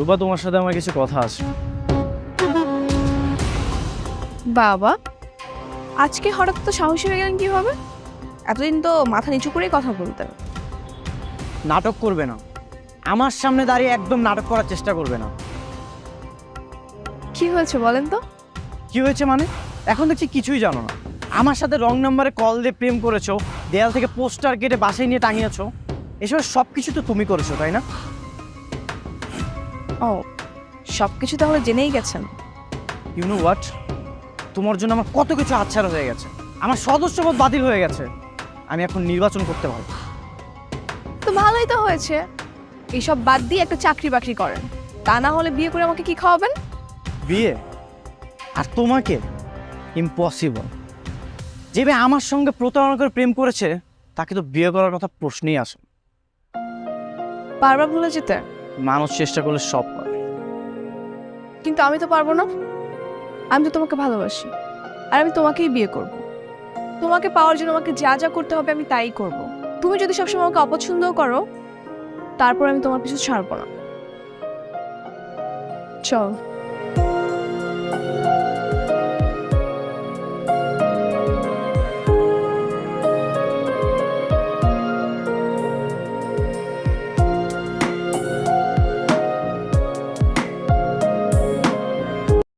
রূপা তোমার সাথে আমার কিছু কথা আছে। বাবা আজকে হঠাৎ তো সাহসী হয়ে গেলেন কীভাবে? এতদিন তো মাথা নিচু করেই কথা বলতেন। নাটক করবে না। আমার সামনে দাঁড়িয়ে একদম নাটক করার চেষ্টা করবে না। কি হয়েছে বলেন তো? কি হয়েছে মানে? এখন দেখছি কিছুই জানো না। আমার সাথে রং নাম্বারে কল দিয়ে প্রেম করেছ দেয়াল থেকে পোস্টার কেটে বাসায় নিয়ে টাঙিয়েছো। এসব সব কিছু তো তুমি করেছ তাই না? ও সব কিছু তাহলে জেনেই গেছেন। ইউ নো হোয়াট তোমার জন্য আমার কত কিছু হাতছাড়া হয়ে গেছে। আমার সদস্যপদ বাতিল হয়ে গেছে। আমি এখন নির্বাচন করতে পারব। তো ভালোই তো হয়েছে। এইসব বাদ দিয়ে একটা চাকরি বাকরি করেন। তা না হলে বিয়ে করে আমাকে কি খাওয়াবেন? বিয়ে? আর তোমাকে? ইম্পসিবল যে মেয়ে আমার সঙ্গে প্রতারণা করে প্রেম করেছে তাকে তো বিয়ে করার কথা প্রশ্নই আসে। বারবার ভুলে যেতে। মানুষ চেষ্টা করলে সব পারে কিন্তু আমি তো পারব না। আমি তো তোমাকে ভালোবাসি। আর আমি তোমাকেই বিয়ে করব। তোমাকে পাওয়ার জন্য আমাকে যা যা করতে হবে আমি তাই করব। তুমি যদি সবসময় আমাকে অপছন্দও করো, তারপর আমি তোমার পিছু ছাড়বো না। চল।